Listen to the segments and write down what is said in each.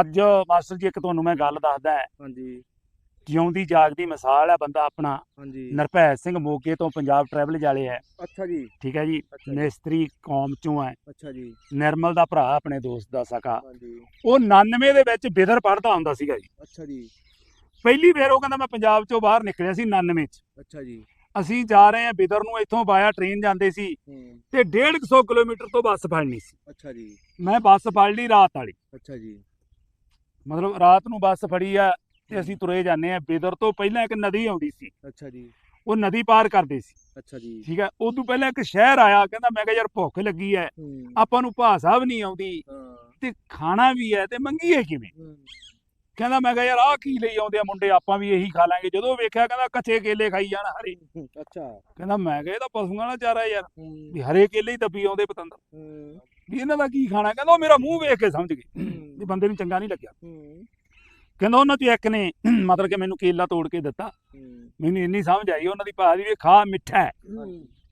ਅੱਜ ਮਾਸਟਰ ਜੀ ਇੱਕ ਤੁਹਾਨੂੰ ਮੈਂ ਗੱਲ ਦੱਸਦਾ ਹੈ। ਹਾਂਜੀ। ਜਿਉਂਦੀ ਜਾਗਦੀ ਮਿਸਾਲ ਹੈ ਬੰਦਾ ਆਪਣਾ। ਹਾਂਜੀ। ਨਰਭੈ ਸਿੰਘ ਮੋਗੇ ਤੋਂ ਪੰਜਾਬ ਟਰੈਵਲ ਵਾਲੇ ਹੈ। ਅੱਛਾ ਜੀ। ਠੀਕ ਹੈ ਜੀ। ਮਿਸਤਰੀ ਕੌਮ ਚੋਂ ਹੈ। ਅੱਛਾ ਜੀ। ਨਿਰਮਲ ਦਾ ਭਰਾ ਆਪਣੇ ਦੋਸਤ ਦਾ ਸਕਾ। ਹਾਂਜੀ। ਉਹ 99 ਦੇ ਵਿੱਚ ਬਿਦਰ ਪੜਦਾ ਹੁੰਦਾ ਸੀਗਾ ਜੀ। ਅੱਛਾ ਜੀ। ਪਹਿਲੀ ਵਾਰ ਉਹ ਕਹਿੰਦਾ ਮੈਂ ਪੰਜਾਬ ਚੋਂ ਬਾਹਰ ਨਿਕਲਿਆ ਸੀ 99 ਚ। ਅੱਛਾ ਜੀ। ਅਸੀਂ ਜਾ ਰਹੇ ਹਾਂ ਬਿਦਰ ਨੂੰ ਇੱਥੋਂ ਬਾਇਆ ਟ੍ਰੇਨ ਜਾਂਦੇ ਸੀ ਤੇ 150 ਕਿਲੋਮੀਟਰ ਤੋਂ ਬੱਸ ਫੜਨੀ ਸੀ। ਅੱਛਾ ਜੀ। ਮੈਂ ਬੱਸ ਫੜ ਲਈ ਰਾਤ ਵਾਲੀ। ਅੱਛਾ ਜੀ। ਮਤਲਬ ਰਾਤ ਨੂੰ ਬੱਸ ਫੜੀ ਆ ਤੇ ਅਸੀਂ ਤੁਰੇ ਜਾਂਦੇ ਆ। ਬਿਦਰ ਤੋਂ ਪਹਿਲਾਂ ਇੱਕ ਨਦੀ ਆਉਂਦੀ ਸੀ। ਅੱਛਾ ਜੀ। ਉਹ ਨਦੀ ਪਾਰ ਕਰਦੇ ਸੀ। ਅੱਛਾ ਜੀ। ਠੀਕ ਹੈ ਉਦੋਂ ਪਹਿਲਾਂ ਇੱਕ ਸ਼ਹਿਰ ਆਇਆ। ਕਹਿੰਦਾ ਮੈਂ ਕਿਹਾ ਯਾਰ ਭੁੱਖ ਲੱਗੀ ਹੂੰ। ਆਪਾਂ ਨੂੰ ਭਾਸ਼ਾ ਵੀ ਨਹੀਂ ਆਉਂਦੀ। ਤੇ ਖਾਣਾ ਵੀ ਹੈ ਤੇ ਮੰਗੀਏ ਕਿਵੇਂ? ਕਹਿੰਦਾ ਮੈਂ ਕਿਹਾ ਯਾਰ ਆਹ ਕੀ ਲਈ ਆਉਂਦੇ ਆ ਮੁੰਡੇ? ਆਪਾਂ ਵੀ ਇਹੀ ਖਾ ਲਾਂਗੇ। ਜਦੋਂ ਵੇਖਿਆ ਕਹਿੰਦਾ ਕੱਚੇ ਕੇਲੇ ਖਾਈ ਜਾਣ ਹਰੇ। ਅੱਛਾ। ਕਹਿੰਦਾ ਮੈਂ ਕਿਹਾ ਇਹ ਤਾਂ ਪਸ਼ੂਆਂ ਦਾ ਚਾਰਾ ਯਾਰ। ਵੀ ਹਰੇ ਕੇਲੇ ਹੀ ਦੱਬੀ ਆਉਂਦੇ ਪਤੰਦਰ। ਵੀ ਇਹਨਾਂ ਦਾ ਕੀ ਖਾਣਾ? ਕਹਿੰਦਾ ਉਹ ਮੇਰਾ ਮੂੰਹ ਵੇਖ ਕੇ ਸਮਝ ਗਏ। ਵੀ ਬੰਦੇ ਨੂੰ ਚੰਗਾ ਨਹੀਂ ਲੱਗਿਆ। ਕਹਿੰਦਾ ਉਹਨਾਂ ਚ ਇੱਕ ਨੇ ਮਤਲਬ ਕਿ ਮੈਨੂੰ ਕੇਲਾ ਤੋੜ ਕੇ ਦਿੱਤਾ। ਮੈਨੂੰ ਇੰਨੀ ਸਮਝ ਆਈ ਉਹਨਾਂ ਦੀ ਭਾਸ਼ਾ ਵੀ ਖਾ ਮਿੱਠਾ ਹੈ।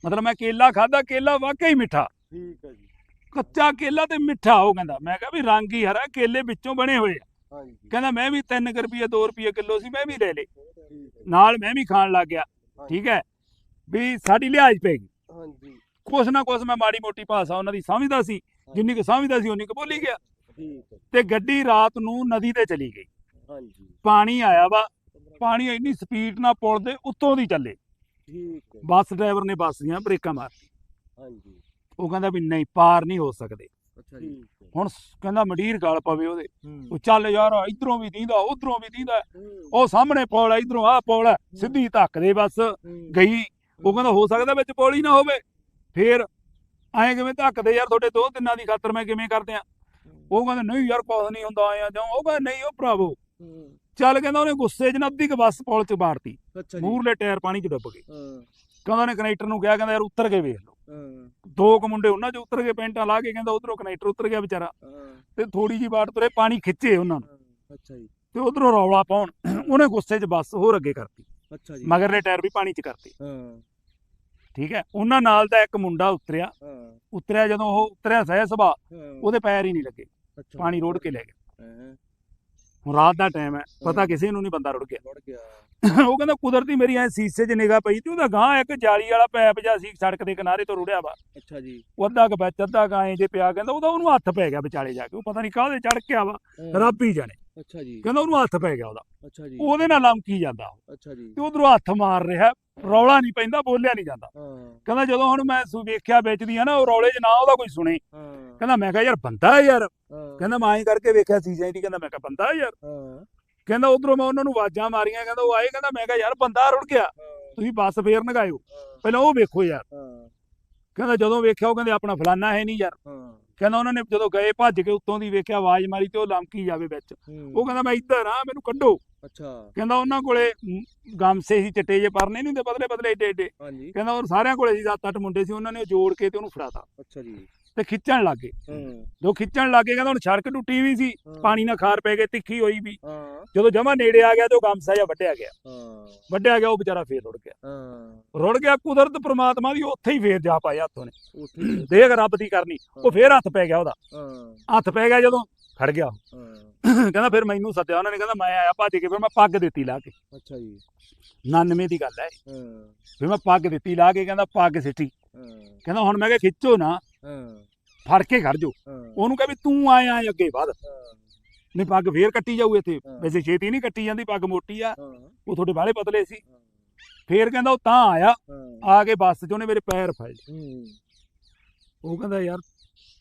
ਮਤਲਬ ਮੈਂ ਕੇਲਾ ਖਾਦਾ ਕੇਲਾ ਵਾਕਈ ਮਿੱਠਾ। ਠੀਕ ਹੈ ਜੀ। ਕੱਚਾ ਕੇਲਾ ਤੇ ਮਿੱਠਾ ਉਹ ਕਹਿੰਦਾ। ਮੈਂ ਕਿਹਾ ਵੀ ਰੰਗ ਹੀ ਹਰਾ ਕੇਲੇ ਵਿੱਚੋਂ ਬਣੇ ਹੋਏ ਆ। ਕਹਿੰਦਾ ਮੈਂ ਵੀ 3 ਰੁਪਏ 2 ਰੁਪਏ ਕਿਲੋ ਸੀ ਮੈਂ ਵੀ ਲੈ ਲੇ ਨਾਲ ਮੈਂ ਵੀ ਖਾਣ ਲੱਗ ਗਿਆ। ਠੀਕ ਹੈ। ਵੀ ਸਾਡੀ ਲਿਹਾਜ਼ ਪੈ ਗਈ। ਹਾਂਜੀ। ਕੁਛ ਨਾ ਕੁਛ ਮੈਂ ਮਾੜੀ ਮੋਟੀ ਭਾਸ਼ਾ ਉਹਨਾਂ ਦੀ ਸਮਝਦਾ ਸੀ ਜਿੰਨੀ ਕੁ ਸਮਝਦਾ ਸੀ ਉਨੀ ਕੁ ਬੋਲੀ ਗਿਆ। ਠੀਕ ਹੈ। ਤੇ ਗੱਡੀ ਰਾਤ ਨੂੰ ਨਦੀ ਤੇ ਚਲੀ ਗਈ। ਹਾਂਜੀ। ਪਾਣੀ ਆਇਆ ਵਾ ਪਾਣੀ ਇੰਨੀ ਸਪੀਡ ਨਾਲ ਪੁਲ ਦੇ ਉੱਤੋਂ ਦੀ ਚੱਲੇ। ਠੀਕ ਹੈ। ਬੱਸ ਡਰਾਈਵਰ ਨੇ ਬੱਸ ਦੀਆਂ ਬ੍ਰੇਕਾਂ ਮਾਰ ਹਾਂਜੀ। ਉਹ ਕਹਿੰਦਾ ਵੀ ਨਹੀਂ ਪਾਰ ਨਹੀਂ ਹੋ ਸਕਦੇ। ਅੱਛਾ ਜੀ। ਠੀਕ ਹੈ। ਹੁਣ ਸ- ਕਹਿੰਦਾ ਮੰਡੀਰ ਗਲ ਪਵੇ ਉਹਦੇ। ਉਹ ਚੱਲ ਯਾਰ ਇਧਰੋਂ ਵੀ ਦੀਂਦਾ ਉਧਰੋਂ ਵੀ ਦੀਂਦਾ। ਉਹ ਸਾਹਮਣੇ ਪੌਲ ਹੈ ਇਧਰੋਂ ਆਹ ਪੌਲ ਹੈ। ਸਿੱਧੀ ਧੱਕ ਦੇ ਬਸ। ਗਈ। ਉਹ ਕਹਿੰਦਾ ਹੋ ਸਕਦਾ ਵਿੱਚ ਪੌਲ ਹੀ ਨਾ ਹੋਵੇ। ਫੇਰ ਐਂ ਕਿਵੇਂ ਧੱਕਦੇ ਯਾਰ ਤੁਹਾਡੇ ਦੋ ਤਿੰਨਾਂ ਦੀ ਖਾਤਰ ਮੈਂ ਕਿਵੇਂ ਕਰਦੇ ਆ? ਉਹ ਕਹਿੰਦਾ ਨਹੀਂ ਯਾਰ ਕੁਛ ਨਹੀਂ ਹੁੰਦਾ ਆਇਆ ਜਾਂ ਉਹ ਕਹਿੰਦਾ ਨਹੀਂ ਉਹ ਭਰਾਵੋ। ਚੱਲ ਕਹਿੰਦਾ ਉਹਨੇ ਗੁੱਸੇ 'ਚ ਨਾ ਅੱਧੀ ਕ ਬੱਸ ਪੌਲ 'ਚ ਜੀ। ਮੂਰਲੇ ਟਾਇਰ ਪਾਣੀ 'ਚ ਡੁੱਬ ਗਏ। ਕਹਿੰਦਾ ਉਹਨੇ ਕਨੈਕਟਰ ਨੂੰ ਕਿਹਾ ਕਹਿੰਦਾ ਯਾਰ ਉੱਤਰ ਕੇ ਵੇਖ ਲਓ। ਦੋ ਕੁ ਮੁੰਡੇ ਉਹਨਾਂ 'ਚ ਉਤਰ ਕੇ ਪੈਂਟਾਂ ਲਾ ਕੇ ਕਹਿੰਦਾ ਉਧਰੋਂ ਕਨੈਕਟਰ ਉਤਰ ਗਿਆ ਵਿਚਾਰਾ। ਤੇ ਥੋੜੀ ਜੀ ਬਾਟ ਤੁਰੇ ਪਾਣੀ ਖਿੱਚੇ ਉਹਨਾਂ ਨੂੰ। ਅੱਛਾ ਜੀ। ਤੇ ਉਧਰੋਂ ਰੌਲਾ ਪਾਉਣ ਉਹਨੇ ਗੁੱਸੇ 'ਚ ਬੱਸ ਹੋਰ ਅੱਗੇ ਕਰਤੀ। ਅੱਛਾ ਜੀ। ਮਗਰਲੇ ਟਾਇਰ ਵੀ ਪਾਣੀ 'ਚ ਕਰਤੇ। ਹਾਂ। ਠੀਕ ਹੈ? ਉਹਨਾਂ ਨਾਲ ਦਾ ਇੱਕ ਮੁੰਡਾ ਉਤਰਿਆ। ਹਾਂ। ਉਤਰਿਆ ਜਦੋਂ ਉਹ ਉਤਰਿਆ ਸਹਿ ਸੁਭਾ ਉਹਦੇ ਪੈਰ ਹੀ ਨਹੀਂ ਲੱਗੇ। ਪਾਣੀ ਰੋੜ ਕੇ ਲੈ ਗਿਆ। ਹੁਣ ਰਾਤ ਦਾ ਟਾਈਮ ਹੈ ਪਤਾ। ਕਿਸੇ ਨੂੰ ਨਹੀਂ ਬੰਦਾ ਰੁੜ ਗਿਆ। ਉਹ ਕਹਿੰਦਾ ਕੁਦਰਤੀ ਮੇਰੀ ਐ ਸੀਸੇ 'ਚ ਨਿਗਾਹ ਪਈ ਤੇ ਉਹਦਾ ਗਾਂ ਇੱਕ ਜਾਲੀ ਵਾਲਾ ਪੈਪ ਜਿਹਾ ਸੀ ਸੜਕ ਦੇ ਕਿਨਾਰੇ ਤੋਂ ਰੁੜਿਆ ਵਾ। ਅੱਛਾ ਜੀ। ਉਹ ਅੱਧਾ ਕੁ ਵਿੱਚ ਅੱਧਾ ਕੁ ਜੇ ਪਿਆ ਕਹਿੰਦਾ ਉਹਦਾ ਉਹਨੂੰ ਹੱਥ ਪੈ ਗਿਆ ਵਿਚਾਲੇ ਜਾ ਕੇ। ਉਹ ਪਤਾ ਨਹੀਂ ਕਾਹਦੇ ਚੜ ਗਿਆ ਵਾ ਹਾਂ, ਰੱਬ ਹੀ ਜਾਣੇ। ਅੱਛਾ ਜੀ। ਕਹਿੰਦਾ ਉਹਨੂੰ ਹੱਥ ਪੈ ਗਿਆ ਉਹਦਾ। ਅੱਛਾ ਜੀ। ਉਹਦੇ ਨਾਲ ਲਮਕੀ ਜਾਂਦਾ ਅੱਛਾ ਜੀ। ਤੇ ਉਧਰੋਂ ਹੱਥ ਮਾਰ ਰਿਹਾ ਰੌਲਾ ਨਹੀਂ ਪੈਂਦਾ ਬੋਲਿਆ ਨਹੀਂ ਜਾਂਦਾ। ਕਹਿੰਦਾ ਜਦੋਂ ਹੁਣ ਮੈਂ ਸੁ- ਵੇਖਿਆ ਵੇਚਦੀ ਆ ਨਾ ਉਹ ਰੌਲੇ 'ਚ ਨਾ ਉਹਦਾ ਕੋਈ ਸੁਣੇ। ਕਹਿੰਦਾ ਮੈਂ ਕਿਹਾ ਯਾਰ ਬੰਦਾ ਹੈ ਯਾਰ। ਕਹਿੰਦਾ ਮੈਂ ਐਂ ਕਰਕੇ ਵੇਖਿਆ ਸੀਜ਼ਾਂ ਦੀ ਕਹਿੰਦਾ ਮੈਂ ਕਿਹਾ ਬੰਦਾ ਹੈ ਯਾਰ। ਕਹਿੰਦਾ ਉਧਰੋਂ ਮੈਂ ਉਹਨਾਂ ਨੂੰ ਆਵਾਜ਼ਾਂ ਮਾਰੀਆਂ ਕਹਿੰਦਾ ਉਹ ਆਏ ਕਹਿੰਦਾ ਮੈਂ ਕਿਹਾ ਯਾਰ ਬੰਦਾ ਰੁੜ ਗਿਆ। ਤੁਸੀਂ ਬੱਸ ਫੇਰ ਨਗਾਇਓ। ਪਹਿਲਾਂ ਉਹ ਵੇਖੋ ਯਾਰ। ਕਹਿੰਦਾ ਜਦੋਂ ਵੇਖਿਆ ਉਹ ਕਹਿੰਦੇ ਆਪਣਾ ਫਲਾਨਾ ਹੈ ਨਹੀਂ ਯਾਰ। ਕਹਿੰਦਾ ਉਹਨਾਂ ਨੇ ਜਦੋਂ ਗਏ ਭੱਜ ਕੇ ਉੱਤੋਂ ਦੀ ਵੇਖਿਆ ਆਵਾਜ਼ ਮਾਰੀ ਤੇ ਉਹ ਲਮਕੀ ਜਾਵੇ ਵਿੱਚ। ਉਹ ਕਹਿੰਦਾ ਮੈਂ ਇੱਧਰ ਆ ਮੈਨੂੰ ਕੱਢੋ। ਅੱਛਾ। ਕਹਿੰਦਾ ਉਹਨਾਂ ਕੋਲੇ ਗਮਸੇ ਸੀ ਚਿੱਟੇ ਜੇ ਪਰਨੇ ਨਹੀਂ ਹੁੰਦੇ ਬਦਲੇ ਬਦਲੇ ਏਡੇ ਏਡੇ ਹਾਂਜੀ। ਕਹਿੰਦਾ ਉਹ ਸਾਰਿਆਂ ਕੋਲੇ ਸੀ ਸੱਤ ਅੱਠ ਮੁੰਡੇ ਸੀ ਉਹਨਾਂ ਨੇ ਉਹ ਜੋੜ ਕੇ ਤੇ ਉਹਨੂੰ ਫੜਾਤਾ। ਅੱਛਾ ਜੀ। ਤੇ ਖਿੱਚਣ ਲੱਗੇ ਹਾਂ। ਜੋ ਖਿੱਚਣ ਲੱਗੇ ਕਹਿੰਦਾ ਹੁਣ ਸੜਕ ਟੁੱਟੀ ਵੀ ਸੀ ਪਾਣੀ ਨਾਲ ਖਾਰ ਪੈ ਗਏ ਤਿੱਖੀ ਹੋਈ ਵੀ। ਜਦੋਂ ਜਮਾ ਨੇੜੇ ਆ ਗਿਆ ਤੇ ਉਹ ਗਮਸਾ ਜਿਹਾ ਵੱਢਿਆ ਗਿਆ। ਵੱਢਿਆ ਗਿਆ ਉਹ ਵਿਚਾਰਾ ਫੇਰ ਰੁੜ ਗਿਆ। ਰੁੜ ਗਿਆ ਕੁਦਰਤ ਪ੍ਰਮਾਤਮਾ ਦੀ ਉੱਥੇ ਹੀ ਫੇਰ ਜਾ ਪਾਇਆ ਹੱਥੋਂ ਨੇ। ਦੇਖ ਰੱਬ ਦੀ ਕਰਨੀ ਉਹ ਫੇਰ ਹੱਥ ਪੈ ਗਿਆ ਉਹਦਾ। ਹੱਥ ਪੈ ਗਿਆ ਜਦੋਂ ਖੜ ਗਿਆ ਕਹਿੰਦਾ ਫਿਰ ਮੈਨੂੰ ਸੱਦਿਆ ਉਹਨਾਂ ਨੇ ਕਹਿੰਦਾ ਮੈਂ ਆਇਆ ਭੱਜ ਕੇ ਫਿਰ ਮੈਂ ਪੱਗ ਦਿੱਤੀ ਲਾ ਕੇ। ਅੱਛਾ ਜੀ। 99 ਦੀ ਗੱਲ ਹੈ ਹਾਂ। ਫਿਰ ਮੈਂ ਪੱਗ ਦਿੱਤੀ ਲਾ ਕੇ ਕਹਿੰਦਾ ਪੱਗ ਸਿੱਟੀ। ਕਹਿੰਦਾ ਹੁਣ ਮੈਂ ਕਿਹਾ ਖਿੱਚੋ ਨਾ ਫੜ ਕੇ ਖੜ ਜੋ ਉਹਨੂੰ ਕਹੇ ਵੀ ਤੂੰ ਆਇਆ ਅੱਗੇ ਵੱਧ। ਨਹੀਂ ਪੱਗ ਫੇਰ ਕੱਟੀ ਜਾਊ ਇੱਥੇ। ਵੈਸੇ ਛੇਤੀ ਨਹੀਂ ਕੱਟੀ ਜਾਂਦੀ ਪੱਗ ਮੋਟੀ ਆ। ਉਹ ਤੁਹਾਡੇ ਬਾਲੇ ਪਤਲੇ ਸੀ। ਫੇਰ ਕਹਿੰਦਾ ਉਹ ਤਾਂ ਆਇਆ। ਆ ਕੇ ਬੱਸ 'ਚ ਉਹਨੇ ਮੇਰੇ ਪੈਰ ਫੜ ਲਏ। ਉਹ ਕਹਿੰਦਾ ਯਾਰ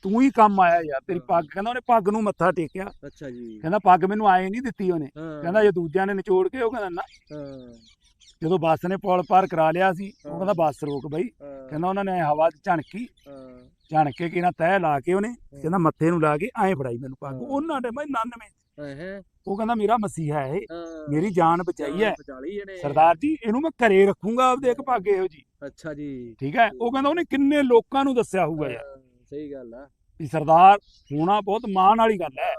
ਤੂੰ ਹੀ ਕੰਮ ਆਇਆ ਯਾਰ। ਤੇਰੀ। ਪੱਗ ਕਹਿੰਦਾ ਉਹਨੇ ਪੱਗ ਨੂੰ ਮੱਥਾ ਟੇਕਿਆ। ਅੱਛਾ ਜੀ। ਕਹਿੰਦਾ ਪੱਗ ਮੈਨੂੰ ਆਏ ਨਹੀਂ ਦਿੱਤੀ ਉਹਨੇ। ਕਹਿੰਦਾ ਜੇ ਦੂਜਿਆਂ ਨੇ ਨਿਚੋੜ ਕੇ ਉਹ ਕਹਿੰਦਾ ਨਾ। ਜਦੋਂ ਬੱਸ ਨੇ ਪੁਲ ਪਾਰ ਕਰਾ ਲਿਆ ਸੀ ਉਹ ਹਾਂ। ਕਹਿੰਦਾ ਬੱਸ ਰੋਕ ਬਈ। ਹਾਂ। ਕਹਿੰਦਾ ਉਹਨਾਂ ਨੇ ਹਵਾ 'ਚ ਝਣਕੀ ਹਾਂ। ਝਣਕ ਕੇ ਕਿਹਨਾਂ ਤਹਿ ਲਾ ਕੇ ਉਹਨੇ ਕਹਿੰਦਾ ਮੱਥੇ ਨੂੰ ਲਾ ਕੇ ਐਂ ਫੜਾਈ ਮੈਨੂੰ ਪੱਗ। ਹਾਂ। ਉਹਨਾਂ ਨੇ ਮੈਂ 99 ਹੈ? ਉਹ ਕਹਿੰਦਾ ਮੇਰਾ ਮਸੀਹਾ ਹੈ ਹਾਂ। ਮੇਰੀ ਜਾਨ ਬਚਾਈ ਹੈ। ਸਰਦਾਰ ਜੀ ਇਹਨੂੰ ਮੈਂ ਘਰੇ ਰੱਖੂੰਗਾ ਆਪਦੇ ਇੱਕ ਪੱਗ ਇਹੋ ਜੀ ਅੱਛਾ ਜੀ। ਠੀਕ ਹੈ? ਉਹ ਕਹਿੰਦਾ ਉਹਨੇ ਕਿੰਨੇ ਲੋਕਾਂ ਨੂੰ ਦੱਸਿਆ ਹੋਊਗਾ ਯਾਰ। ਹਾਂ, ਸਹੀ ਗੱਲ ਆ। ਵੀ ਸਰਦਾਰ ਹੋਣਾ ਬਹੁਤ ਮਾਣ ਵਾਲੀ ਗੱਲ ਹੈ।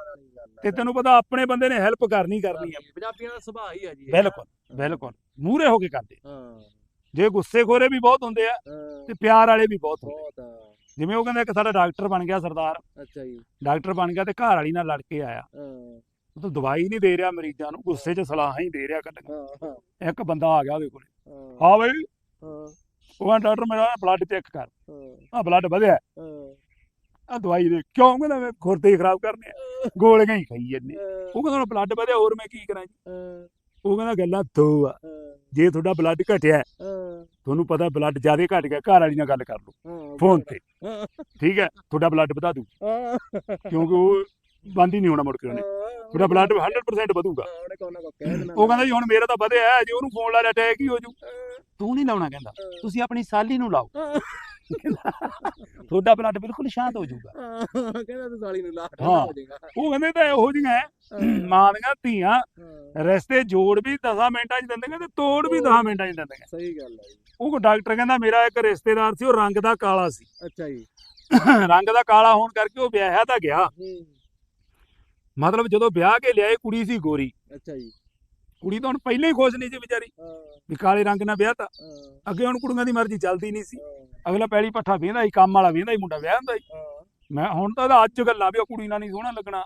ਤੇ ਤੈਨੂੰ ਪਤਾ ਆਪਣੇ ਬੰਦੇ ਨੇ ਹੈਲਪ ਕਰਨੀ ਕਰਨੀ ਹੈ। ਪੰਜਾਬੀਆਂ ਦਾ ਸੁਭਾਅ ਹੀ ਆ ਜੀ। ਬਿਲਕੁਲ ਬਿਲਕੁਲ। ਮੂਰੇ ਹੋ ਕੇ ਕਰਦੇ। ਹਾਂ। ਜੇ ਗੁੱਸੇ ਖੋਰੇ ਵੀ ਬਹੁਤ ਹੁੰਦੇ ਆ ਹਾਂ, ਤੇ ਪਿਆਰ ਵਾਲੇ ਵੀ ਬਹੁਤ ਹੁੰਦੇ। ਬਹੁਤ ਆ। ਜਿਵੇਂ ਉਹ ਕਹਿੰਦਾ ਇੱਕ ਸਾਡਾ ਡਾਕਟਰ ਬਣ ਗਿਆ ਸਰਦਾਰ। ਅੱਛਾ ਜੀ। ਡਾਕਟਰ ਬਣ ਗਿਆ ਤੇ ਘਰ ਵਾਲੀ ਨਾਲ ਲੜ ਕੇ ਆਇਆ। ਹਾਂ। ਉਹ ਤਾਂ ਦਵਾਈ ਨਹੀਂ ਦੇ ਰਿਹਾ ਮਰੀਜ਼ਾਂ ਨੂੰ ਗੁੱਸੇ 'ਚ ਸਲਾਹਾਂ ਹੀ ਦੇ ਰਿਹਾ ਕੱਢ ਹਾਂ ਹਾਂ। ਇੱਕ ਬੰਦਾ ਆ ਗਿਆ ਉਹਦੇ ਕੋਲੇ। ਹਾਂ। ਹਾਂ ਬਈ। ਹਾਂ। ਉਹ ਕਹਿੰਦਾ ਡਾਕਟਰ ਮੇਰਾ ਬਲੱਡ ਚੈੱਕ ਕਰ। ਹਾਂ। ਆ ਬਲੱਡ ਵਧਿਆ। ਹਾਂ। ਆ ਦਵਾਈ ਦੇ ਕਿਉਂ ਕਹਿੰਦਾ ਮੈਂ ਖੁਰਦੇ ਹੀ ਖਰਾਬ ਕਰਨੇ ਆ। ਗੋਲੀਆਂ ਹੀ ਖਾਈ ਜੰਨੇ ਉਹ ਕਹਿੰਦਾ ਬਲੱਡ ਵਧਿਆ ਹੋਰ ਮੈਂ ਕੀ ਕਰਾਂ ਜੀ? ਹਾਂ। ਉਹ ਕਹਿੰਦਾ ਗੱਲਾਂ ਦੋ ਆ। ਜੇ ਤੁਹਾਡਾ ਬਲੱਡ ਘਟਿਆ ਹੈ, ਤੁਹਾਨੂੰ ਪਤਾ ਬਲੱਡ ਜ਼ਿਆਦਾ ਘਟ ਗਿਆ ਘਰ ਵਾਲੀ ਨਾਲ ਗੱਲ ਕਰ ਲਓ। ਫੋਨ ਤੇ। ਠੀਕ ਹੈ ਤੁਹਾਡਾ ਬਲੱਡ ਵਧਾ ਦੂ ਕਿਉਂਕਿ ਉਹ ਬੰਦ ਹੀ ਨਹੀਂ ਹੋਣਾ ਮੁੜ ਕੇ ਉਹਨੇ। ਤੁਹਾਡਾ ਬਲੱਡ 100% ਵਧੂਗਾ। ਉਹਨੇ ਕੋਨਾ ਕੋ ਕਹਿ ਦੇਣਾ। ਉਹ ਕਹਿੰਦਾ ਜੀ ਹੁਣ ਮੇਰਾ ਤਾਂ ਵਧਿਆ ਹੈ, ਜੇ ਉਹਨੂੰ ਫੋਨ ਲਾ ਲਿਆ ਅਟੈਕ ਹੀ ਹੋ ਜੂ। ਤੂੰ ਨਹੀਂ ਲਾਉਣਾ ਕਹਿੰਦਾ। ਤੁਸੀਂ ਆਪਣੀ ਸਾਲੀ ਨੂੰ ਲਾਓ। ਤੁਹਾਡਾ ਬਲੱਡ ਬਿਲਕੁਲ ਸ਼ਾਂਤ ਹੋ ਜਾਊਗਾ। ਕਹਿੰਦਾ ਤੂੰ ਸਾਲੀ ਨੂੰ ਲਾ ਹਾਂ। ਹੋ ਜਾਏਗਾ। ਉਹ ਕਹਿੰਦੇ ਤਾਂ ਇਹੋ ਜਿਹੀਆਂ ਹੈ, ਮਾਂ ਦੀਆਂ ਧੀਆਂ ਰਸਤੇ ਜੋੜ ਵੀ 10 ਮਿੰਟਾਂ 'ਚ ਦਿੰਦੇ ਤੇ ਤੋੜ ਵੀ 10 ਮਿੰਟਾਂ 'ਚ ਦਿੰਦੇ ਸਹੀ ਗੱਲ ਹੈ ਜੀ। ਉਹ ਡਾਕਟਰ ਕਹਿੰਦਾ ਮੇਰਾ ਇੱਕ ਰਿਸ਼ਤੇਦਾਰ ਸੀ ਉਹ ਰੰਗ ਦਾ ਕਾਲਾ ਸੀ। ਅੱਛਾ ਜੀ। ਰੰਗ ਦਾ ਕਾਲਾ ਹੋਣ ਕਰਕੇ ਉਹ ਵਿਆਹਿਆ ਤਾਂ ਗਿਆ। ਹੂੰ। ਮਤਲਬ ਜਦੋਂ ਵਿਆਹ ਕੇ ਲਿਆਏ ਕੁੜੀ ਸੀ ਗੋਰੀ। ਅੱਛਾ ਜੀ। ਕੁੜੀ ਤਾਂ ਹੁਣ ਪਹਿਲਾਂ ਹੀ ਖੁਸ਼ ਨਹੀਂ ਸੀ ਵਿਚਾਰੀ। ਵੀ ਕਾਲੇ ਰੰਗ ਨਾਲ ਵਿਆਹ ਤਾਂ। ਅੱਗੇ ਹੁਣ ਕੁੜੀਆਂ ਦੀ ਮਰਜ਼ੀ ਚੱਲਦੀ ਨਹੀਂ ਸੀ। ਅਗਲਾ ਪੈਲੀ ਪੱਠਾ ਵੇਂਦਾ ਸੀ ਕੰਮ ਵਾਲਾ ਵੇਂਦਾ ਸੀ ਮੁੰਡਾ ਵਿਆਹ ਹੁੰਦਾ ਸੀ। ਮੈਂ ਹੁਣ ਤਾਂ ਅੱਜ ਗੱਲਾਂ ਵੀ ਉਹ ਕੁੜੀ ਨਾਲ ਨਹੀਂ ਸੋਹਣਾ ਲੱਗਣਾ।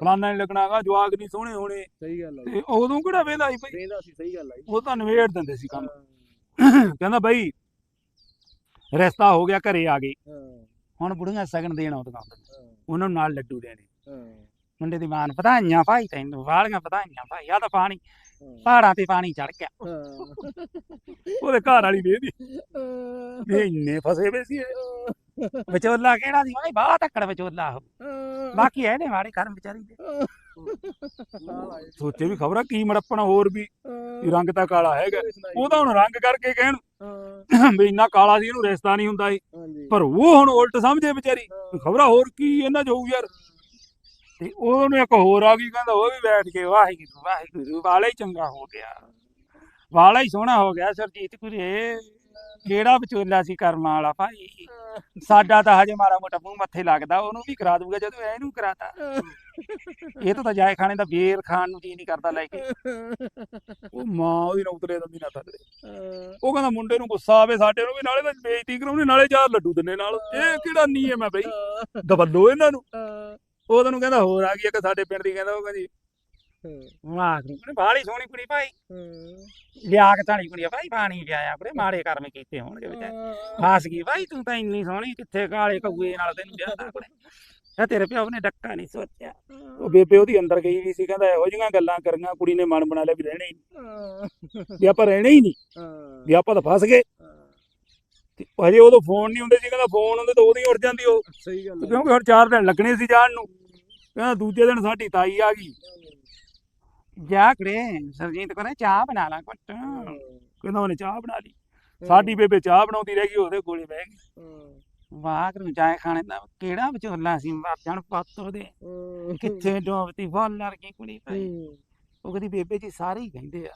ਫਲਾਨਾ ਨਹੀਂ ਲੱਗਣਾਗਾ ਜਵਾਕ ਨਹੀਂ ਸੋਹਣੇ ਹੋਣੇ। ਸਹੀ ਗੱਲ ਹੈ ਤੇ ਉਦੋਂ ਕਿਹੜਾ ਵੇਂਦਾ ਸੀ ਬਈ? ਕਹਿੰਦਾ ਸੀ ਸਹੀ ਗੱਲ ਹੈ ਉਹ ਤਾਂ ਨਵੇੜ ਦਿੰਦੇ ਸੀ ਕੰਮ। ਕਹਿੰਦਾ ਬਈ ਰਿਸ਼ਤਾ ਹੋ ਗਿਆ ਘਰੇ ਆ ਗਈ ਹਾਂ। ਹੁਣ ਬੁੜੀਆਂ ਸਗਨ ਦੇਣ ਆਉਂਦੀਆਂ। ਉਹਨਾਂ ਨੂੰ ਨਾਲ ਲੱਡੂ ਦੇਣੇ। ਮੁੰਡੇ ਦੀ ਮਾਂ ਨੂੰ ਵਧਾਈਆਂ ਭਾਈ ਤੈਨੂੰ ਵਾਲੀਆਂ ਵਧਾਈਆਂ ਭਾਈ ਆ ਤਾਂ ਪਾਣੀ ਪਹਾੜਾਂ ਤੇ ਪਾਣੀ ਚੜ ਗਿਆ। ਉਹਦੇ ਘਰ ਵਾਲੀ ਵੇਦੀ ਵੀ ਇੰਨੇ ਫਸੇ ਵੇ ਸੀ। ਵਿਚੋਲਾ ਕਿਹੜਾ ਸੀ? ਭਾਈ ਬਾਹਲਾ ਧੱਕੜ ਵਿਚੋਲਾ ਬਾਕੀ ਇਹਦੇ ਮਾੜੇ ਕਰਮ ਵਿਚਾਰੀ ਦੇ। ਸੋਚੇ ਵੀ ਖਬਰਾਂ ਕੀ ਮੜਪਣਾ ਹੋਰ ਵੀ। ਰੰਗ ਤਾਂ ਕਾਲਾ ਹੈਗਾ। ਸੁਣਾਈ। ਉਹ ਤਾਂ ਹੁਣ ਰੰਗ ਕਰਕੇ ਕਹਿਣ ਵੀ ਇੰਨਾ ਕਾਲਾ ਸੀ ਇਹਨੂੰ ਰਿਸ਼ਤਾ ਨਹੀਂ ਹੁੰਦਾ ਸੀ ਪਰ ਉਹ ਹੁਣ ਉਲਟ ਸਮਝੇ ਵਿਚਾਰੀ। ਖਬਰਾਂ ਹੋਰ ਕੀ ਇਹਨਾਂ ਚ ਹੋਊ ਯਾਰ। ਤੇ ਉਹਨੂੰ ਇੱਕ ਹੋਰ ਆ ਗਈ ਕਹਿੰਦਾ ਉਹ ਵੀ ਬੈਠ ਕੇ ਵਾਹਿਗੁਰੂ ਵਾਹਿਗੁਰੂ ਵਾਲਾ ਹੀ ਚੰਗਾ ਹੋ ਗਿਆ। ਵਾਲਾ ਹੀ ਸੋਹਣਾ ਹੋ ਗਿਆ ਸਰਜੀਤ ਕੁਰੇ ਕਿਹੜਾ ਵਿਚੋਲਾ ਸੀ ਕਰਮਾਂ ਵਾਲਾ ਭਾਈ? ਸਾਡਾ ਤਾਂ ਹਜੇ ਮਾੜਾ ਮੋਟਾ ਮੂੰਹ ਮੱਥੇ ਲੱਗਦਾ ਉਹਨੂੰ ਵੀ ਕਰਾ ਦੂਗਾ ਜਦੋਂ ਇਹਨੂੰ ਕਰਾਤਾ। ਇਹ ਤਾਂ ਤਾਂ ਜਾਏ ਖਾਣੇ ਦਾ ਬੇਰ ਖਾਣ ਨੂੰ ਜੀ ਨਹੀਂ ਕਰਦਾ ਲੈ ਕੇ। ਉਹ ਮਾਂ ਉਹਦੀ ਨਾ ਉਤਰੇ ਦੰਦੀ ਨਾ ਥੱਲੇ ਉਹ ਕਹਿੰਦਾ ਮੁੰਡੇ ਨੂੰ ਗੁੱਸਾ ਆਵੇ ਸਾਡੇ ਨੂੰ ਵੀ ਨਾਲੇ ਤਾਂ ਬੇਇੱਜ਼ਤੀ ਕਰਾਉਣੀ ਨਾਲੇ ਚਾਰ ਲੱਡੂ ਦਿੰਨੇ ਨਾਲ। ਇਹ ਕਿਹੜਾ ਨਹੀਂ ਹੈ ਮੈਂ ਬਈ? ਹਾਂ, ਦਬੱਲੋ ਇਹਨਾਂ ਨੂੰ। ਉਹ ਤੈਨੂੰ ਕਹਿੰਦਾ ਹੋਰ ਆ ਗਈ ਇੱਕ ਸਾਡੇ ਪਿੰਡ ਦੀ ਕਹਿੰਦਾ ਉਹ ਕਹਿੰਦੀ ਹਾਂ, ਵਾਹ ਕੁੜੀ ਬਾਹਲੀ ਸੋਹਣੀ ਕੁੜੀ ਭਾਈ। ਹਾਂ, ਲਿਆ ਕੇ ਧਾਣੀ ਕੁੜੀ ਆ ਭਾਈ ਪਾਣੀ ਪਿਆਇਆ ਕੁੜੇ ਮਾੜੇ ਕਰਮ ਕੀਤੇ ਹੋਣਗੇ ਵਿਚਾਰੇ ਹਾਂ, ਫਸ ਗਈ ਭਾਈ ਤੂੰ ਤਾਂ ਇੰਨੀ ਸੋਹਣੀ ਕਿੱਥੇ ਕਾਲੇ ਕਊਏ ਨਾਲ ਤੈਨੂੰ ਵਿਆਹ ਦਾ ਕੁੜੇ। ਇਹ ਤੇਰੇ ਪਿਓ ਨੇ ਡੱਕਾ ਨਹੀਂ ਸੋਚਿਆ। ਉਹ ਬੇਬੇ ਉਹਦੀ ਅੰਦਰ ਗਈ ਵੀ ਸੀ ਕਹਿੰਦਾ ਇਹੋ ਜਿਹੀਆਂ ਗੱਲਾਂ ਕਰੀਆਂ ਕੁੜੀ ਨੇ ਮਨ ਬਣਾ ਲਿਆ ਵੀ ਰਹਿਣਾ ਹੀ ਨਹੀਂ। ਹਾਂ, ਵੀ ਆਪਾਂ ਰਹਿਣਾ ਹੀ ਨਹੀਂ। ਹਾਂ, ਵੀ ਆਪਾਂ ਤਾਂ ਫਸ ਗਏ। ਹਾਂ, ਤੇ ਹਜੇ ਉਦੋਂ ਫੋਨ ਨਹੀਂ ਹੁੰਦੇ ਸੀ ਕਹਿੰਦਾ ਫੋਨ ਹੁੰਦੇ ਤਾਂ ਉਹਦੀ ਉੱਡ ਜਾਂਦੀ ਉਹ। ਸਹੀ ਗੱਲ ਹੈ। ਕਿਉਂਕਿ ਹੁਣ 4 ਦਿਨ ਲੱਗਣੇ ਸੀ ਜਾਣ ਨੂੰ। ਕਹਿੰਦਾ ਦੂਜੇ ਦਿਨ ਸਾਡੀ ਤਾਈ ਆ ਗਈ। ਜਾ ਕਰੇ ਸਰਜੀਤ ਕੋਨੇ ਚਾਹ ਬਣਾ ਲਾ ਘੁੱਟ। ਕਹਿੰਦਾ ਉਹਨੇ ਚਾਹ ਬਣਾ ਲਈ। ਸਾਡੀ ਬੇਬੇ ਚਾਹ ਬਣਾਉਂਦੀ ਰਹਿ ਗਈ ਉਹਦੇ ਕੋਲੇ ਬਹਿ ਗਈ। ਵਾਹ ਕਰੂ ਚਾਹ ਖਾਣੇ ਦਾ ਕਿਹੜਾ ਵਿਚੋਲਾ ਸੀ ਜਾਣ ਪੁੱਤ ਉਹਦੇ। ਹਾਂ, ਕਿੱਥੇ ਡੋਬਤੀ ਫੁੱਲ ਲੜਕੀ ਕੁੜੀ ਹੂੰ, ਉਹ ਕਹਿੰਦੀ ਬੇਬੇ ਜੀ ਸਾਰੇ ਹੀ ਕਹਿੰਦੇ ਆ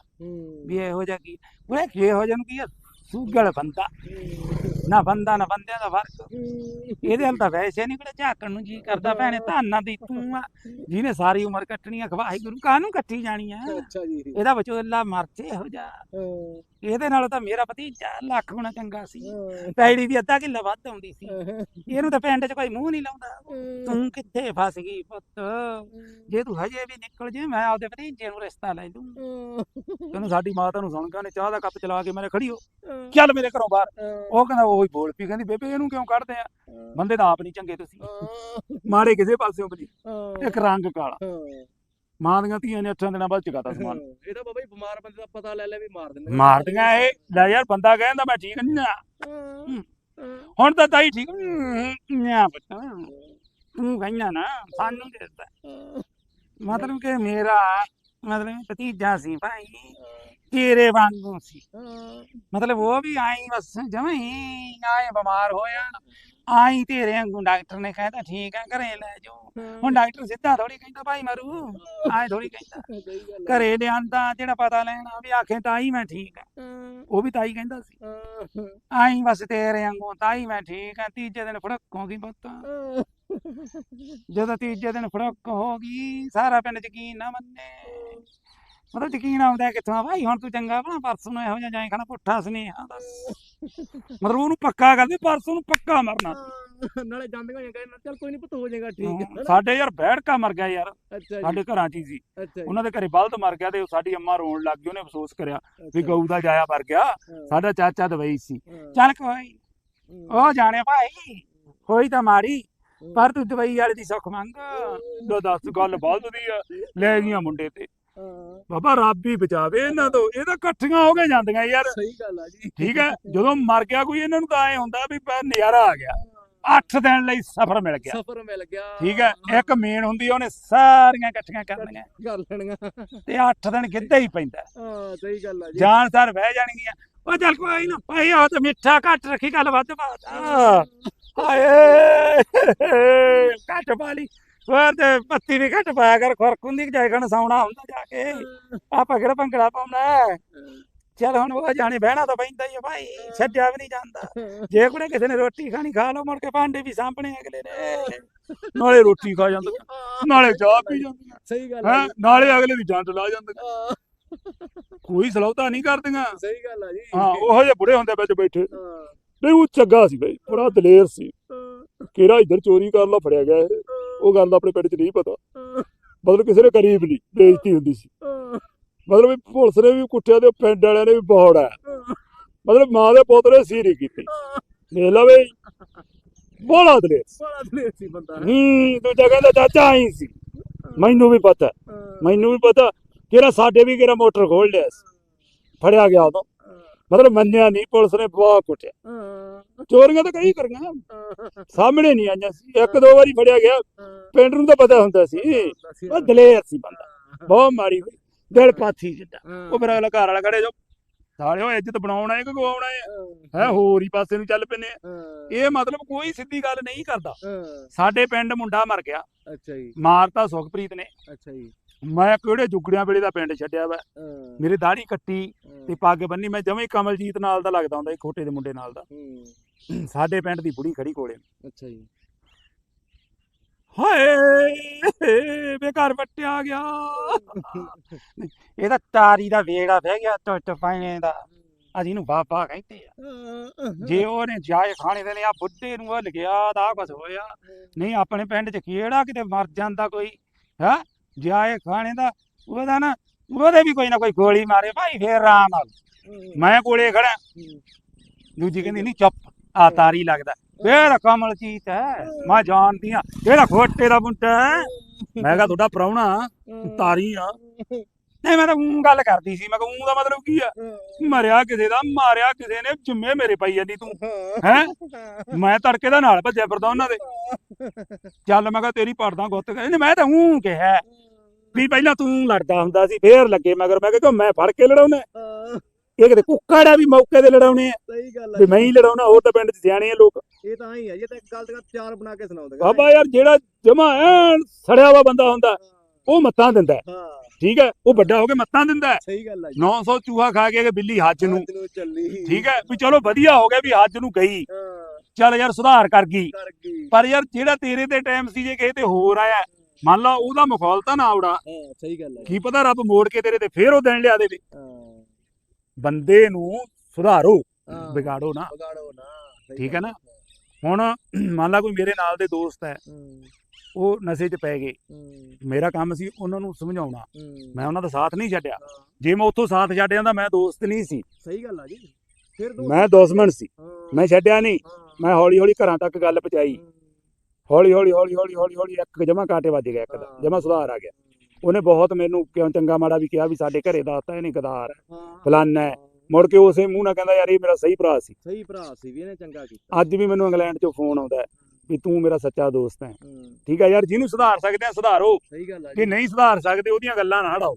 ਵੀ ਇਹੋ ਜਿਹਾ ਕੀ ਉਹ ਇਹੋ ਜਿਹਾ ਨੂੰ ਕੀ ਆ ਸੂਗਲ ਬੰਦਾ ਹੂੰ, ਨਾ ਬੰਦਾ ਨਾ ਬੰਦਿਆਂ ਦਾ ਫ਼ਰਕ ਹੂੰ, ਇਹਦੇ ਹਲ ਤਾਂ ਵੈਸੇ ਨਹੀਂ ਕਿਹੜਾ ਝਾਕਣ ਨੂੰ ਜੀ ਕਰਦਾ ਭੈਣੇ ਧੰਨਾ ਦੀ ਤੂੰ ਆ ਜਿਹਨੇ ਸਾਰੀ ਉਮਰ ਕੱਟਣੀ ਆ ਖਵਾਹੀ ਗੁਰੂ ਕਾਹਨੂੰ ਕੱਟੀ ਜਾਣੀ ਆ ਅੱਛਾ ਜੀ ਇਹਦਾ ਵਿਚੋਲਾ ਮਰਚੇ ਇਹੋ ਜਾ ਹਾਂ, ਇਹਦੇ ਨਾਲ ਤਾਂ ਮੇਰਾ ਭਤੀਜਾ ਲੱਖ ਗੁਣਾ ਚੰਗਾ ਸੀ ਹਾਂ, ਪੈੜੀ ਦੀ ਅੱਧਾ ਕਿੱਲਾ ਵੱਧ ਆਉਂਦੀ ਸੀ ਹਾਂ, ਇਹਨੂੰ ਤਾਂ ਪਿੰਡ 'ਚ ਕੋਈ ਮੂੰਹ ਨਹੀਂ ਲਾਉਂਦਾ ਹਾਂ, ਤੂੰ ਕਿੱਥੇ ਫਸ ਗਈ ਪੁੱਤ ਜੇ ਤੂੰ ਹਜੇ ਵੀ ਨਿਕਲ ਜੇ ਮੈਂ ਆਪਦੇ ਭਤੀਜੇ ਨੂੰ ਰਿਸ਼ਤਾ ਲੈ ਲੂੰ ਤੈਨੂੰ ਸਾਡੀ ਮਾਤਾ ਨੂੰ ਸੁਣ ਕੇ ਉਹਨੇ ਚਾਹ ਦਾ ਕੱਪ ਚਲਾ ਕੇ ਮੇਰੇ ਖੜੀ ਹੋ ਹਾਂ, ਚੱਲ ਮੇਰੇ ਘਰੋਂ ਬਾਹਰ। ਹਾਂ, ਉਹ ਕਹਿੰਦਾ ਉਹੀ ਬੋਲ ਪਈ ਕਹਿੰਦੀ ਬੇਬੇ ਇਹਨੂੰ ਕਿਉਂ ਕੱਢਦੇ ਆ? ਬੰਦੇ ਤਾਂ ਆਪ ਨਹੀਂ ਚੰਗੇ ਤੁਸੀਂ। ਹਾਂ, ਮਾੜੇ ਕਿਸੇ ਪਾਸਿਓਂ ਵੀ ਹਾਂ, ਇੱਕ ਰੰਗ ਕਾਲਾ। ਹਾਂ, ਮਾਂ ਦੀਆਂ ਧੀਆਂ ਨੇ ਅੱਠਾਂ ਦਿਨਾਂ ਬਾਅਦ ਚਕਾਤਾ ਸਮਾਨ। ਇਹ ਤਾਂ ਬਾਬਾ ਜੀ ਬਿਮਾਰ ਬੰਦੇ ਦਾ ਪਤਾ ਲੈ ਲੈ ਵੀ ਮਾਰ ਦਿੰਦੇ ਮਾਰਦੀਆਂ ਇਹ। ਲੈ ਯਾਰ ਬੰਦਾ ਕਹਿੰਦਾ ਮੈਂ ਠੀਕ ਨਹੀਂ ਆ। ਹਾਂ, ਹੁਣ ਤਾਂ ਤਾਈ ਠੀਕ। ਨਾ ਪੁੱਤ ਤੂੰ ਕਹਿੰਦਾ ਨਾ ਸਾਨੂੰ ਦੇ ਦਿੱਤਾ। ਹਾਂ, ਮਤਲਬ ਕਿ ਮੇਰਾ ਮਤਲਬ ਭਤੀਜਾ ਸੀ ਭਾਈ। ਤੇਰੇ ਵਾਂਗੂ ਸੀ। ਮਤਲਬ ਉਹ ਵੀ ਆਈ ਬਸ ਜਮੇ ਹੀ ਆਏ ਬਿਮਾਰ ਹੋਇਆ। ਆਈ ਤੇਰੇ ਵਾਂਗੂ ਡਾਕਟਰ ਨੇ ਕਹਿੰਦਾ ਠੀਕ ਆ ਘਰੇ ਲੈ ਜਾਓ। ਹੁਣ ਡਾਕਟਰ ਸਿੱਧਾ ਥੋੜੀ ਕਹਿੰਦਾ ਭਾਈ ਮਰੂ। ਆਏ ਥੋੜੀ ਕਹਿੰਦਾ। ਘਰੇ ਲਿਆਂਦਾ ਜਿਹੜਾ ਪਤਾ ਲੈਣਾ ਵੀ ਆਖੇ ਤਾਈ ਮੈਂ ਠੀਕ ਆ। ਉਹ ਵੀ ਤਾਈ ਕਹਿੰਦਾ ਸੀ। ਆਈ ਬਸ ਤੇਰੇ ਵਾਂਗੂ ਤਾਈ ਮੈਂ ਠੀਕ ਆ। ਤੀਜੇ ਦਿਨ ਫੜਕ ਗਈ ਹਾਂ, ਜਦੋਂ ਤੀਜੇ ਦਿਨ ਫੜਕ ਹੋ ਗਈ ਸਾਰਾ ਪਿੰਡ ਯਕੀਨ ਨਾ ਮੰਨੇ। ਮਤਲਬ ਯਕੀਨ ਆਉਂਦਾ ਕਿੱਥੋਂ ਆ ਭਾਈ ਹੁਣ ਤੂੰ ਚੰਗਾ ਬਣਾ ਪਰਸੋਂ ਨੂੰ ਇਹੋ ਜਿਹਾ ਜਾਏ ਖਾਣਾ ਪੁੱਠਾ ਸੁਨੇਹਾ ਬਸ ਮਤਲਬ ਉਹਨੂੰ ਪੱਕਾ ਕਰਦੇ ਪਰਸੋਂ ਨੂੰ ਪੱਕਾ ਮਰਨਾ। ਨਾਲੇ ਜਾਂਦੀਆਂ ਹੋਈਆਂ ਕਹਿੰਦੇ ਚੱਲ ਕੋਈ ਨਹੀਂ ਪੁੱਤ ਹੋ ਜਾਏਗਾ ਠੀਕ ਹੈ ਸਾਡੇ ਯਾਰ ਬੈੜਕਾ ਮਰ ਗਿਆ ਯਾਰ ਸਾਡੇ ਘਰਾਂ 'ਚ ਹੀ ਸੀ। ਉਹਨਾਂ ਦੇ ਘਰੇ ਬਲਦ ਮਰ ਗਿਆ ਤੇ ਸਾਡੀ ਅੰਮਾ ਰੋਣ ਲੱਗ ਗਈ ਉਹਨੇ ਅਫਸੋਸ ਕਰਿਆ ਵੀ ਗਊ ਦਾ ਜਾਇਆ ਮਰ ਗਿਆ ਸਾਡਾ ਚਾਚਾ ਦਵਾਈ ਸੀ। ਚੱਲ ਕੋਈ ਉਹ ਜਾਣੇ ਭਾਈ ਹੋਈ ਤਾਂ ਹੂੰ, ਪਰ ਤੂੰ ਦਵਾਈ ਵਾਲੇ ਦੀ ਸੁੱਖ ਮੰਗ ਲੋ ਦੱਸ ਗੱਲ ਬਲਦ ਦੀ ਲੈ ਗਈਆਂ ਮੁੰਡੇ ਤੇ। ਬਾਬਾ ਰੱਬ ਹੀ ਬਚਾਵੇ ਇਹਨਾਂ ਤੋਂ। ਇਹ ਤਾਂ ਇਕੱਠੀਆਂ ਹੋ ਕੇ ਜਾਂਦੀਆਂ ਯਾਰ। ਸਹੀ ਗੱਲ ਆ ਜੀ। ਠੀਕ ਹੈ? ਜਦੋਂ ਮਰ ਗਿਆ ਕੋਈ ਇਹਨਾਂ ਨੂੰ ਤਾਂ ਐ ਹੁੰਦਾ ਵੀ ਨਜ਼ਾਰਾ ਆ ਗਿਆ। 8 ਦਿਨ ਲਈ ਸਫ਼ਰ ਮਿਲ ਗਿਆ। ਸਫਰ ਮਿਲ ਗਿਆ। ਠੀਕ ਹੈ? ਇੱਕ ਮੇਨ ਹੁੰਦੀ ਆ, ਉਹਨੇ ਸਾਰੀਆਂ ਇਕੱਠੀਆਂ ਕਰਨੀਆਂ। ਕਰ ਲੈਣੀਆਂ। ਤੇ 8 ਦਿਨ ਗਿੱਧਾ ਹੀ ਪੈਂਦਾ। ਹਾਂ ਸਹੀ ਗੱਲ ਆ ਜੀ। ਜਾਨ ਸਰ ਬਹਿ ਜਾਣਗੀਆਂ। ਉਹ ਚੱਲ ਕੋਈ ਨਾ ਭਾਈ ਉਹ ਤੇ ਮਿੱਠਾ ਘੱਟ ਰੱਖੀ ਗੱਲ ਵੱਧ ਬਾਤ। ਹਾਏ। ਘੱਟ ਪਾ ਲਈ। ਹੋਰ ਤੇ ਪੱਤੀ ਵੀ ਘੱਟ ਪਾਇਆ ਕਰ ਖੁਰਕ ਹੁੰਦੀ ਜਾਏ ਕਣ ਸੌਣਾ ਹੁੰਦਾ ਜਾ ਕੇ। ਆਪਾਂ ਕਿਹੜਾ ਭੰਗੜਾ ਪਾਉਣਾ ਚੱਲ ਹੁਣ ਉਹ ਜਾਣੇ ਬਹਿਣਾ ਤਾਂ ਪੈਂਦਾ ਹੀ ਆ ਭਾਈ ਛੱਡਿਆ ਵੀ ਨਹੀਂ ਜਾਂਦਾ। ਜੇ ਕੋਈ ਕਿਸੇ ਨੇ ਰੋਟੀ ਖਾਣੀ ਖਾ ਲਓ ਮੁੜ ਕੇ ਭਾਂਡੇ ਵੀ ਸਾਂਭਣੇ ਅਗਲੇ ਨੇ। ਨਾਲੇ ਰੋਟੀ ਖਾ ਜਾਂਦੇ ਨਾਲੇ ਚਾਹ ਪੀ ਜਾਂਦੇ ਸਹੀ ਗੱਲ ਹੈ? ਨਾਲੇ ਅਗਲੇ ਦੀ ਜੰਟ ਲਾ ਜਾਂਦੇ ਕੋਈ ਸਲੌਤਾ ਨਹੀਂ ਕਰਦੀਆਂ। ਸਹੀ ਗੱਲ ਆ ਜੀ। ਹਾਂ ਉਹੋ ਜਿਹੇ ਬੁੜੇ ਹੁੰਦੇ ਵਿੱਚ ਬੈਠੇ। ਨਹੀਂ ਉਹ ਚੰਗਾ ਸੀ ਬਈ ਬੜਾ ਦਲੇਰ ਸੀ। ਕਿਹੜਾ ਇੱਧਰ ਚੋਰੀ ਕਰ ਲਾ ਫੜਿਆ ਗਿਆ ਇਹ। ਉਹ ਗੱਲ ਆਪਣੇ ਪਿੰਡ 'ਚ ਨਹੀਂ ਪਤਾ। ਮਤਲਬ ਕਿਸੇ ਨੇ ਕਰੀਬ ਨਹੀਂ ਬੇਇੱਜ਼ਤੀ ਹੁੰਦੀ ਸੀ। ਮਤਲਬ ਵੀ ਪੁਲਿਸ ਨੇ ਵੀ ਕੁੱਟਿਆ ਤੇ ਪਿੰਡ ਵਾਲਿਆਂ ਨੇ ਵੀ ਬਹੌੜਾ ਮਤਲਬ ਮਾਂ ਦੇ ਪੁੱਤ ਨੇ ਸੀਰੀ ਕੀਤੀ। ਦੇਖ ਲਾ ਬਈ। ਬੋਲਾ ਦਲੇਰ। ਸੀ। ਬੜਾ ਦਲੇਰ ਸੀ ਬੰਦਾ। ਹੂੰ ਦੂਜਾ ਕਹਿੰਦਾ ਚਾਚਾ ਆਈ ਸੀ। ਮੈਨੂੰ ਵੀ ਪਤਾ। ਮੈਨੂੰ ਵੀ ਪਤਾ ਕਿਹੜਾ ਸਾਡੇ ਵੀ ਕਿਹੜਾ ਮੋਟਰ ਖੋਲ ਲਿਆ ਸੀ। ਫੜਿਆ ਗਿਆ ਉਦੋਂ। ਮਤਲਬ ਮੰਨਿਆ ਨਹੀਂ ਪੁਲਿਸ ਨੇ ਬਹੁਤ ਕੁੱਟਿਆ। ਚੋਰੀਆਂ ਤਾਂ ਕਈ ਕਰੀਆਂ। ਸਾਹਮਣੇ ਨਹੀਂ ਆਈਆਂ ਸੀ। ਇੱਕ ਦੋ ਵਾਰੀ ਫੜਿਆ ਗਿਆ। ਪਿੰਡ ਨੂੰ ਤਾਂ ਪਤਾ ਹੁੰਦਾ ਸੀ। ਉਹ ਦਲੇਰ ਸੀ ਬੰਦਾ। ਬਹੁਤ ਮਾੜੀ ਹੋਈ। ਦਿਲ ਪਾਥੀ ਜਿੱਦਾਂ। ਉਹ ਮੇਰਾ ਅਗਲਾ ਘਰ ਵਾਲਾ ਖੜੇ ਜੋ ਸਾਲਿਓ ਇੱਜ਼ਤ ਬਣਾਉਣਾ ਹੈ ਕਿ ਗਵਾਉਣਾ ਹੈ ਹਾਂ, ਹੋਰ ਹੀ ਪਾਸੇ ਨੂੰ ਚੱਲ ਪੈਨੇ ਇਹ ਮਤਲਬ ਕੋਈ ਸਿੱਧੀ ਗੱਲ ਨਹੀਂ ਕਰਦਾ। ਸਾਡੇ ਪਿੰਡ ਮੁੰਡਾ ਮਰ ਗਿਆ। ਅੱਛਾ ਜੀ। ਮਾਰਤਾ ਸੁਖਪ੍ਰੀਤ ਨੇ। ਅੱਛਾ ਜੀ। ਮੈਂ ਕਿਹੜੇ ਜੁਗੜਿਆਂ ਵੇਲੇ ਦਾ ਪਿੰਡ ਛੱਡਿਆ ਵਾ? ਮੇਰੀ ਦਾੜੀ ਕੱਟੀ ਤੇ ਪੱਗ ਬੰਨੀ। ਮੈਂ ਜਵੇਂ ਕਮਲਜੀਤ ਨਾਲ ਦਾ ਲੱਗਦਾ ਹੁੰਦਾ ਸੀ ਖੋਟੇ ਦੇ ਮੁੰਡੇ ਨਾਲ ਦਾ। ਸਾਡੇ ਪਿੰਡ ਦੀ ਬੁੜੀ ਖੜੀ ਕੋਲੇ। ਅੱਛਾ ਜੀ। ਹਾਏ ਬੇਕਾਰ ਵੱਟਿਆ ਗਿਆ। ਇਹਦਾ ਤਾਰੀ ਦਾ ਵੇੜਾ ਬਹਿ ਗਿਆ ਟੁੱਟ ਪਾਣੇ ਦਾ। ਅੱਜ ਇਹਨੂੰ ਬਾਬਾ ਕਹਿੰਦੇ ਆ। ਜੇ ਉਹਨੇ ਜਾਏ ਖਾਣੇ ਦੇ ਨੇ ਆ ਬੁੱਢੇ ਨੂੰ ਹਲ ਗਿਆ ਦਾ ਕੁਛ ਹੋਇਆ। ਨਹੀਂ ਆਪਣੇ ਪਿੰਡ 'ਚ ਕਿਹੜਾ ਕਿਤੇ ਮਰ ਜਾਂਦਾ ਕੋਈ ਹੈ? ਜਾਏ ਖਾਣੇ ਦਾ ਉਹਦਾ ਨਾ ਉਹਦੇ ਵੀ ਕੋਈ ਨਾ ਕੋਈ ਗੋਲੀ ਮਾਰੇ। ਭਾਈ ਫੇਰ ਆਰਾਮ ਨਾਲ ਮੈਂ ਕੋਲੇ ਖੜਾ ਦੂਜੀ ਕਹਿੰਦੀ ਨਹੀਂ ਚੁੱਪ। ਆ ਤਾਰੀ ਲੱਗਦਾ। ਫੇਰ ਕਮਲਜੀਤ ਹੈ। ਮੈਂ ਜਾਣਦੀ ਆ ਕਿਹੜਾ ਖੋਟੇ ਦਾ ਮੁੰਡਾ ਹੈ? ਮੈਂ ਕਿਹਾ ਤੁਹਾਡਾ ਪ੍ਰਾਹੁਣਾ ਤਾਰੀ ਆ। ਨਹੀਂ ਮੈਂ ਤਾਂ ਗੱਲ ਕਰਦੀ ਸੀ। ਮੈਂ ਕਿਹਾ ਊਂ ਦਾ ਮਤਲਬ ਕੀ ਆ? ਮਰਿਆ ਕਿਸੇ ਦਾ ਮਾਰਿਆ ਕਿਸੇ ਨੇ ਜਿੰਮੇ ਮੇਰੇ ਪਈ ਜਾਂਦੀ ਤੂੰ। ਹੈ। ਮੈਂ ਤੜਕੇ ਦਾ ਨਾਲ ਭੱਜਿਆ ਫਿਰਦਾ ਉਹਨਾਂ ਦੇ। ਚੱਲ ਮੈਂ ਕਿਹਾ ਤੇਰੀ ਪੜਦਾ ਗੁੱਤ ਕਹਿੰਦੇ ਮੈਂ ਤਾਂ ਊਂ ਕਿਹਾ। ਵੀ ਪਹਿਲਾਂ ਤੂੰ ਲੜਦਾ ਹੁੰਦਾ ਸੀ ਫੇਰ ਲੱਗੇ ਮਗਰ। ਮੈਂ ਕਿਹਾ ਮੈਂ ਫੜ ਕੇ ਲੜਾਉਣਾ ਇਹ ਕਿਤੇ ਕੁੱਕੜ ਆ ਵੀ ਮੌਕੇ ਤੇ ਲੜਾਉਣੇ ਆ। ਸਹੀ ਗੱਲ ਵੀ ਮੈਂ ਹੀ ਲੜਾਉਣਾ ਹੋਰ ਤਾਂ ਪਿੰਡ 'ਚ ਸਿਆਣੇ ਆ ਲੋਕ। ਇਹ ਤਾਂ ਹੀ ਆ ਇਹ ਤਾਂ ਇੱਕ ਗੱਲ ਤੇ ਚਾਰ ਬਣਾ ਕੇ ਸੁਣਾਉਂਦੇ ਬਾਬਾ ਯਾਰ ਜਿਹੜਾ ਜਮਾ ਐਨ ਸੜਿਆ ਵਾ ਬੰਦਾ ਹੁੰਦਾ ਉਹ ਮੱਤਾਂ ਦਿੰਦਾ। ਹੈ, ਹਾਂ ਠੀਕ ਹੈ ਉਹ ਵੱਡਾ ਹੋ ਕੇ ਮੱਤਾਂ ਦਿੰਦਾ। ਹੈ। ਸਹੀ ਗੱਲ ਆ ਜੀ। 900 ਚੂਹਾ ਖਾ ਕੇ ਬਿੱਲੀ ਹੱਜ ਨੂੰ। ਠੀਕ ਹੈ ਵੀ ਚਲੋ ਵਧੀਆ ਹੋ ਗਿਆ ਵੀ ਹੱਜ ਨੂੰ ਗਈ। ਹਾਂ। ਚੱਲ ਯਾਰ ਸੁਧਾਰ ਕਰ ਗਈ। ਪਰ ਯਾਰ ਜਿਹੜਾ ਤੇਰੇ ਤੇ ਟਾਈਮ ਸੀ ਜੇ ਕਿਸੇ ਤੇ ਹੋਰ ਆਇਆ ਮੰਨ ਲਾ ਉਹਦਾ ਮਖੌਲਤਾ ਨਾ ਆਉੜਾ ਹਾਂ ਸਹੀ ਗੱਲ ਜੀ। ਕੀ ਪਤਾ ਰੱਬ ਮੋੜ ਕੇ ਤੇਰੇ ਤੇ ਫੇਰ ਉਹ ਦਿਨ ਲਿਆ ਦੇਵੇ। ਹਾਂ। ਬੰਦੇ ਨੂੰ ਸੁਧਾਰੋ ਹਾਂ ਵਿਗਾੜੋ ਨਾ। ਵਿਗਾੜੋ ਨਾ ਸਹੀ ਠੀਕ ਹੈ ਗੱਲ ਨਾ? ਹੁਣ ਮੰਨ ਲਾ ਕੋਈ ਮੇਰੇ ਨਾਲ ਦੇ ਦੋਸਤ ਹੈ ਹੂੰ, ਉਹ ਨਸ਼ੇ 'ਚ ਪੈ ਗਏ। ਹੂੰ, ਮੇਰਾ ਕੰਮ ਸੀ ਉਹਨਾਂ ਨੂੰ ਸਮਝਾਉਣਾ। ਹੂੰ। ਮੈਂ ਉਹਨਾਂ ਦਾ ਸਾਥ ਨਹੀਂ ਛੱਡਿਆ। ਹਾਂ, ਜੇ ਮੈਂ ਉੱਥੋਂ ਸਾਥ ਛੱਡ ਜਾਂਦਾ ਮੈਂ ਦੋਸਤ ਨਹੀਂ ਸੀ। ਸਹੀ ਗੱਲ ਆ ਜੀ। ਫਿਰ ਦੋ ਮੈਂ ਦੁਸ਼ਮਣ ਸੀ। ਮੈਂ ਛੱਡਿਆ ਨਹੀਂ। ਮੈਂ ਹੌਲੀ ਹੌਲੀ ਘਰਾਂ ਤੱਕ ਗੱਲ ਪਹੁੰਚਾਈ। ਹੌਲੀ ਹੌਲੀ ਹੌਲੀ ਹੌਲੀ ਹੌਲੀ ਹੌਲੀ ਇੱਕ ਜਮਾ ਕਾਟੇ ਵੱਜ ਗਿਆ ਇੱਕ ਦਾ। ਹਾਂ। ਜਮਾ ਸੁਧਾਰ ਆ ਗਿਆ। ਉਹਨੇ ਬਹੁਤ ਮੈਨੂੰ ਕਿਉਂ ਚੰਗਾ ਮਾੜਾ ਵੀ ਕਿਹਾ ਵੀ ਸਾਡੇ ਘਰੇ ਦੱਸਤਾ ਇਹ ਨਹੀਂ ਗਦਾਰ ਹੈ, ਹਾਂ, ਫਲਾਨਾ ਹੈ। ਹਾਂ, ਮੁੜ ਕੇ ਉਸੇ ਮੂੰਹ ਨਾਲ ਕਹਿੰਦਾ ਯਾਰ ਇਹ ਮੇਰਾ ਸਹੀ ਭਰਾ ਸੀ। ਸਹੀ ਭਰਾ ਸੀ ਵੀ ਇਹਨੇ ਚੰਗਾ ਕੀਤਾ। ਅੱਜ ਵੀ ਮੈਨੂੰ ਇੰਗਲੈਂਡ ਚੋਂ ਫੋਨ ਆਉਂਦਾ ਹੈ ਵੀ ਤੂੰ ਮੇਰਾ ਸੱਚਾ ਦੋਸਤ ਹੈ। ਹੂੰ, ਠੀਕ ਹੈ ਯਾਰ ਜਿਹਨੂੰ ਸੁਧਾਰ ਸਕਦੇ ਆ ਸੁਧਾਰੋ। ਸਹੀ ਗੱਲ ਜੇ ਜੀ। ਨਹੀਂ ਸੁਧਾਰ ਸਕਦੇ ਉਹਦੀਆਂ ਗੱਲਾਂ ਨਾ ਹਟਾਓ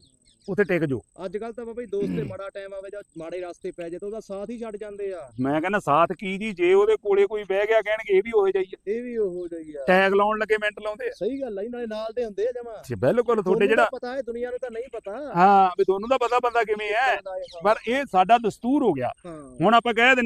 ਉੱਥੇ ਟਿਕ ਜਾਓ। ਅੱਜ ਕੱਲ ਤਾਂ ਬਾਬਾ ਜੀ ਦੋਸਤ ਤੇ ਮਾੜਾ ਟਾਈਮ ਆਵੇ ਜਾਂ ਮਾੜੇ ਰਸਤੇ ਪੈ ਜਾਏ ਤਾਂ ਉਹਦਾ ਸਾਥ ਹੀ ਛੱਡ ਜਾਂਦੇ ਆ। ਮੈਂ ਕਹਿੰਦਾ ਸਾਥ ਕੀ ਜੀ ਜੇ ਉਹਦੇ ਕੋਲੇ ਕੋਈ ਬਹਿ ਗਿਆ ਕਹਿਣਗੇ ਇਹ ਵੀ ਹੋ ਜਾਈਏ ਇਹ ਵੀ ਉਹ ਜਾਈ ਆ। ਟੈਗ ਲਾਉਣ ਲੱਗੇ ਮਿੰਟ ਲਾਉਂਦੇ ਆ। ਸਹੀ ਗੱਲ ਆ ਜੀ ਨਾਲੇ ਨਾਲ ਦੇ ਹੁੰਦੇ ਆ ਜਮਾ। ਜੀ ਬਿਲਕੁਲ ਤੁਹਾਡੇ ਜਿਹੜਾ ਪਤਾ ਹੈ ਦੁਨੀਆ ਨੂੰ ਤਾਂ ਨਹੀਂ ਪਤਾ। ਹਾਂ ਵੀ ਤੁਹਾਨੂੰ ਦਾ ਪਤਾ ਬੰਦਾ ਕਿਵੇਂ ਹੈ। ਪਰ ਇਹ ਸਾਡਾ ਦਸਤੂਰ ਹੋ ਗਿਆ। ਹੁਣ ਆਪਾਂ ਕਹਿ ਦਿੰਦੇ